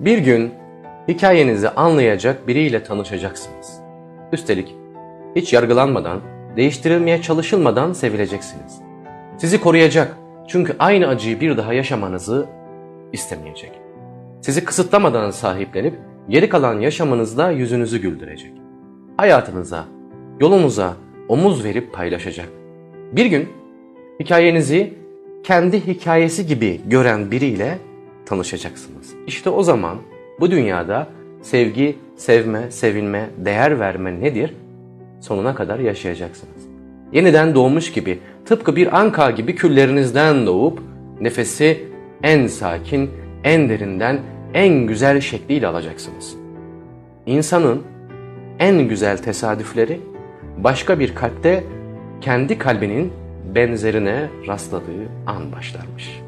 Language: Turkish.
Bir gün hikayenizi anlayacak biriyle tanışacaksınız. Üstelik hiç yargılanmadan, değiştirilmeye çalışılmadan sevileceksiniz. Sizi koruyacak çünkü aynı acıyı bir daha yaşamanızı istemeyecek. Sizi kısıtlamadan sahiplenip geri kalan yaşamınızda yüzünüzü güldürecek. Hayatınıza, yolunuza omuz verip paylaşacak. Bir gün hikayenizi kendi hikayesi gibi gören biriyle tanışacaksınız. İşte o zaman bu dünyada sevgi, sevme, sevilme, değer verme nedir? Sonuna kadar yaşayacaksınız. Yeniden doğmuş gibi, tıpkı bir anka gibi küllerinizden doğup nefesi en sakin, en derinden, en güzel şekliyle alacaksınız. İnsanın en güzel tesadüfleri başka bir kalpte kendi kalbinin benzerine rastladığı an başlarmış.''